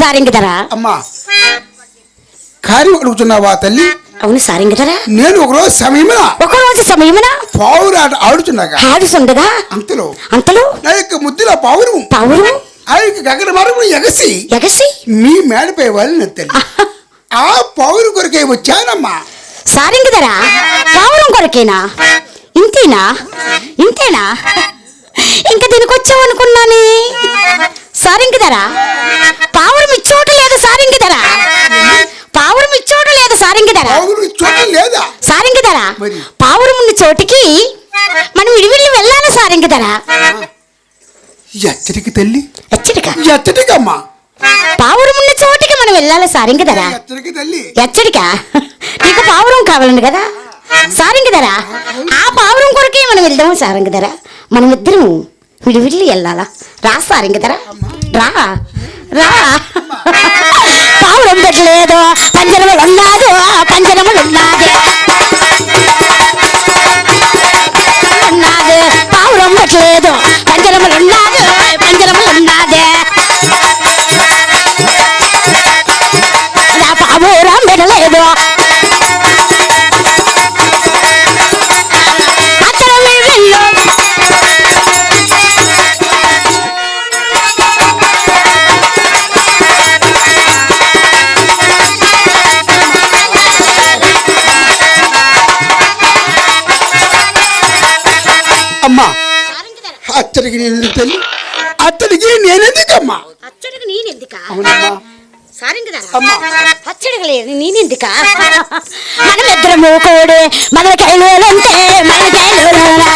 సారింగదరా? అమ్మా కార్యం అడుగుతున్నావా తల్లి? అవును సారింగదరా. నేను ఒకరోజు సమయమున ఒక రోజు సమయమున పావురాట ఆడుచున్నాగా హాడుసుండగా అంతలో అంతలో? నా యొక్క ముద్దుల పావురం పౌరు ఆ యొక్క గగన మరము ఎగసి ఎగసి? మీ మేడపై వాళ్ళని తల్లి. ఆ పౌరు కొరకే వచ్చానమ్మా. సారింగదరా? పావురం కొరకేనా? ఇంతేనా? ఇంతేనా? ఇంకా దీనికి వచ్చావు అనుకున్నానే సారింగదరా? పావురం లేదు సారింగదరా పావురం ఇచ్చోట లేదు పౌరు చూడటం లేదా? సారింగదరా మరి? పావురం ఉన్న చోటికి మనం విడివిల్లి వెళ్ళాలి సారింగదరా ఎచ్చటికి తల్లి. హెచ్చరిక ఎచ్చటికమ్మా. పావురం ఉన్న చోటికి మనం వెళ్ళాలి సారింగదరా ఎచ్చటికి తల్లి. ఎచ్చడికా నీకు పావురం కావాలండి కదా? సారంగిదరా ఆ పావురం కొరకే మనం వెళ్దాము సారంగిదరా మనం ఇద్దరం విడివిడిలి వెళ్ళాలా? రా సారంగిదరా రా రా. పావురం పెట్టలేదు పంజరములు ఉన్నాదు పంజరములు ఉన్నాది ఉన్నది పావురం పెట్టలేదు పంజరములు ఉన్నాదు అచ్చడికి నేను ఎందుకు తల్లి? అత్తడికి నేనెందుకమ్మా? అచ్చడికి నేనెందుకా? అవునమ్మా. సారింగదా అమ్మా. అచ్చడికి లేదు నేనెందుకా? మనం ఇద్దరము కూడి మనకైలు ఉంటే మనకైలు మనం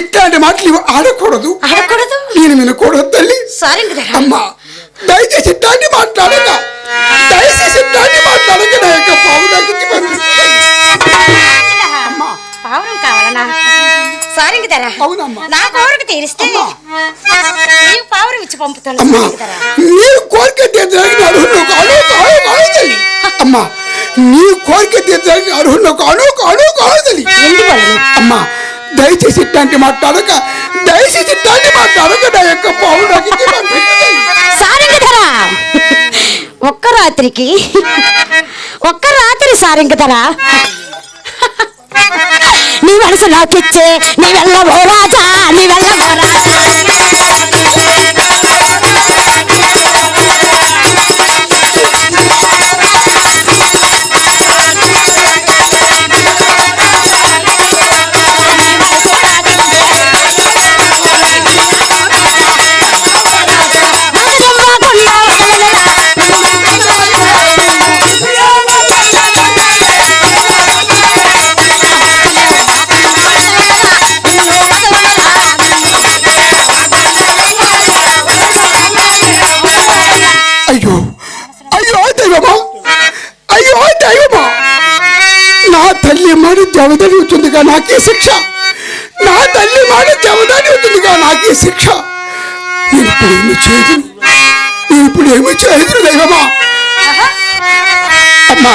ఇట్లాంటి మాటలు ఆడకూడదు. ఆడకూడదు? నేను వినకూడదు తల్లి. సారింగధరా అమ్మా దయచేసి ఇట్లాంటి మాట్లాడక. దయచేసి ఇట్లాంటి మాట్లాడక నా యొక్క పావు నాకు ఇచ్చి పంపించు. అమ్మా. పావురం కావాలనా? సారింగధరా అవునమ్మా. నా కోరిక తీరిస్తే. నీకు పావురం ఇచ్చి పంపుతాను. మీరు కోరిక తీర్చడానికి అర్హులు కాను కాను కాను తల్లి. అమ్మా నీ కోరిక తీర్చడానికి అర్హులు కాను కాను కాను తల్లి. ఎందువలన అమ్మా దయచేసి ఇట్లాంటి మాట్లాడక దయచేసి ఇట్లాంటి మాట్లాడక నా యొక్క పావు నాకు ఒక్క రాత్రికి ఒక్క రాత్రి సారింగధరా! నీ మనసు నాకిచ్చే నీ వెళ్ళబో రాజా నీ వెళ్ళవో రాజా జవదలుగుతుందిగా నాకే శిక్ష. నా తల్లి మాట జవదలుగుతుందిగా నాకే శిక్ష. నేను ఇప్పుడు ఏమి చేయదు నేను ఇప్పుడు ఏమి చేయదు దైవమా? అమ్మా.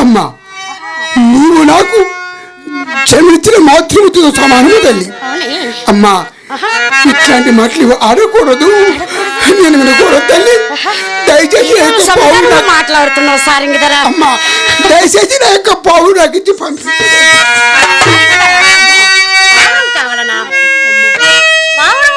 అమ్మా. నీవు నాకు జన్మించిన మాతృమతితో సమానము తల్లి. అమ్మా ఇట్లాంటి మాటలు ఆడకూడదు నేను వినకూడదు తల్లి. దయచేసి మాట్లాడుతున్నావు సారింగధరా అమ్మా దయచేసి నా యొక్క పావు నాకు ఇచ్చి పావురం కావాలనా? పావురం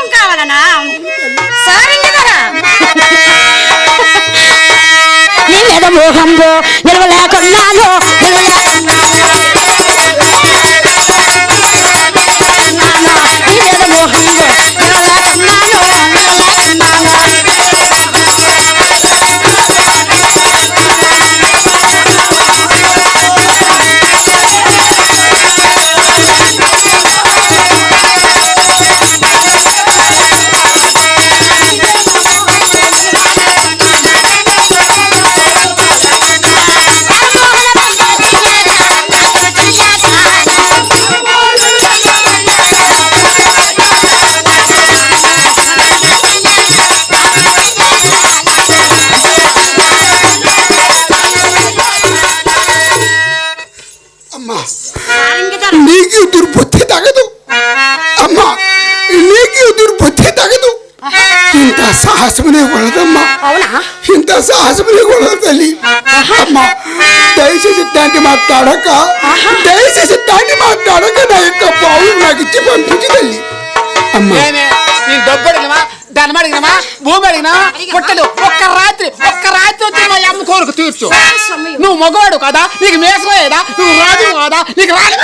అమ్మా. నీకు దుర్బుద్ధి తగదు. అమ్మా నీకు దుర్బుద్ధి తగదు. ఇంత సాహసమనే కొలదమ్మా ఇంత సాహసమనే కొలదు తల్లి. అమ్మా దయచేసి దాన్ని మాట్లాడక. దయచేసి దాన్ని మాట్లాడక నా యొక్క బావు నాకు ఇచ్చి పంపించి తల్లి. అమ్మా. నేను డబ్బు అడిగినమా ధనం అడిగినమా భూమి అడిగినా. పుట్టలు ఒక్క రాత్రి ఒక్క రాత్రి వచ్చి అమ్మ కోరిక తీర్చు. నువ్వు మగవాడు కదా? నీకు మేసం లేదా? నువ్వు రాజు కదా? నీకు రాజు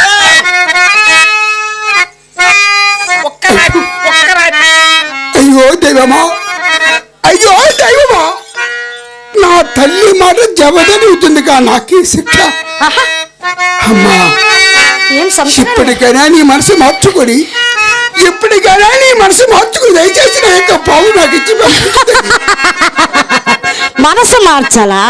ఒక్క ఒక్క అయ్యో దైవమా అయ్యో దైవమా. నా తల్లి మాట జవదలుగుతుంది కా నాకు శిక్ష. అమ్మా ఇప్పటికైనా నీ మనసు మార్చుకొని ఇప్పటికైనా నీ మనసు మార్చుకుని దయచేసి నా యొక్క బావు నాకు ఇచ్చి. మనసు మార్చాలా?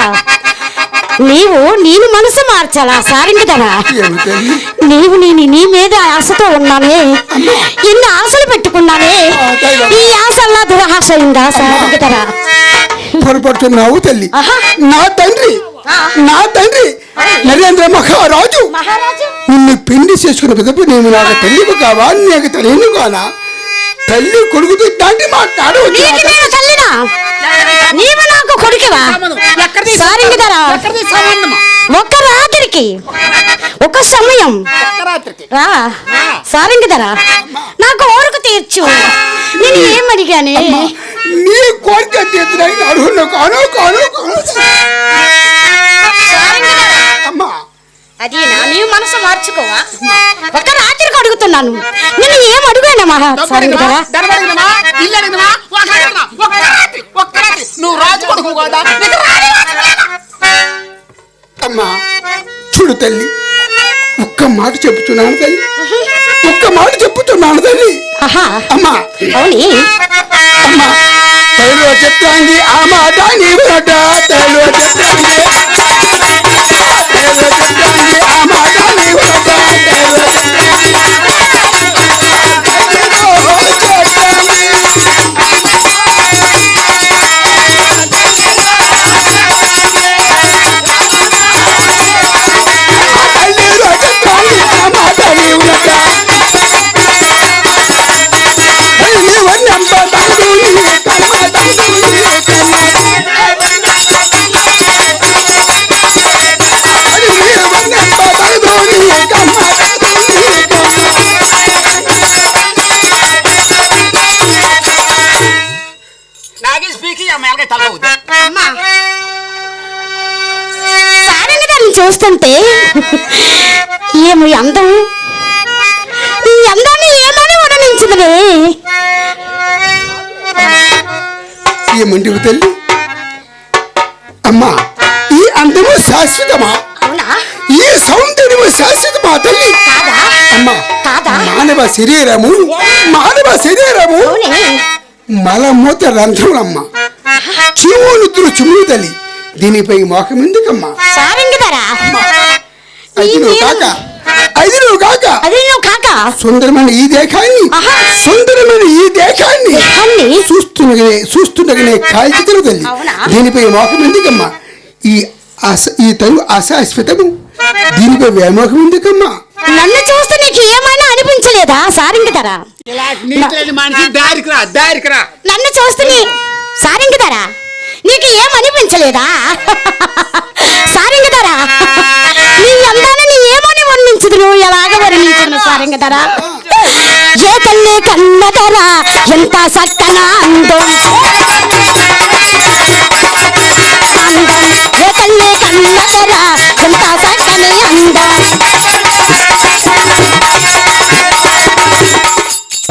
నీవు నేను మనసు మార్చాలా సారింగదరా ఏమి తల్లి నీవు నేను నీ మీద ఆశతో ఉన్నానే ఎన్ని ఆశలు పెట్టుకున్నానే ఈ ఆశల్లా దురహాస అయిందా సారింగదరా పొరపడుతున్నావు తల్లి. నా తండ్రి నా తండ్రి నరేంద్ర మహారాజు. మహారాజు. నిన్ను పెళ్ళి చేసుకున్న పిదపు నేను నాకు తల్లివి కావా నీకు తెలియను కానా? తల్లి కొడుకుతో ఇట్లాంటి మాట్లాడవచ్చు నీకు నేను తల్లినా నీవు నాకు కొడుకువా? ఎక్కడిది సంబంధమా ఒక్క రాత్రికి. ఒక సమయం. రా. సారింగదరా నాకు ఓరకు తీర్చు. నేను ఏం అడిగానే? నీ కోరిక తీర్చడానికి అర్హులు కాను కాను కాను సారింగదరా అమ్మా. అది నా నీవు మనసు మార్చుకోవా? ఒక రాత్రికి అడుగుతున్నాను. నిన్ను ఏం అడుగానా మహా డబ్బు అడిగినవా సారింగదరా ధనం అడిగినవా ఇల్లు అడిగినవా ఒక అడిగినవా ఒక్క రాత్రి ఒక్క రాత్రి నువ్వు రాజు కొడుకు కదా? అమ్మా చూడు తల్లి ఒక్క మాట చెప్పుతున్నాను తల్లి. ఒక్క మాట చెప్పుతున్నాను తల్లి. అమ్మా. అమ్మా చెప్తాంది ఆ మాట నీవునట తల్లిలో చెప్తాంది. ఆ మాట చూస్తుంటే ఏమి అందం? ఈ అందాన్ని ఏమని వర్ణించదులే ఏమంటివి తల్లి? అమ్మా ఈ అందము శాశ్వతమా? అవునా? ఈ సౌందర్యము శాశ్వతమా తల్లి? అమ్మా మానవ శరీరము మానవ శరీరము మలమూత రంధ్రములమ్మ. చివులుద్దురు చిమ్ము తల్లి. దీనిపై మోకం ఎందుకమ్మా సారంగదరా అది నువ్వు కాక. అది నువ్వు కాక? సుందరమైన ఈ దేశాన్ని ఆహా. సుందరమైన ఈ దేశాన్ని దేశాన్ని? చూస్తుండగానే చూస్తుండగానే తల్లి. అవునా? దీనిపై మోకం ఎందుకమ్మా? ఈ ఈ తను అశాశ్వతము. దీనిపై వ్యామోహం ఎందుకమ్మా? నన్ను చూస్తే నీకు ఏమైనా అనిపించలేదా? సారంగదరా ఇలా నీటి మనిషి దారికి రా దారికి రా. నన్ను చూస్తే సారింగదరా నీకు ఏమనిపించలేదా సారీ కదరా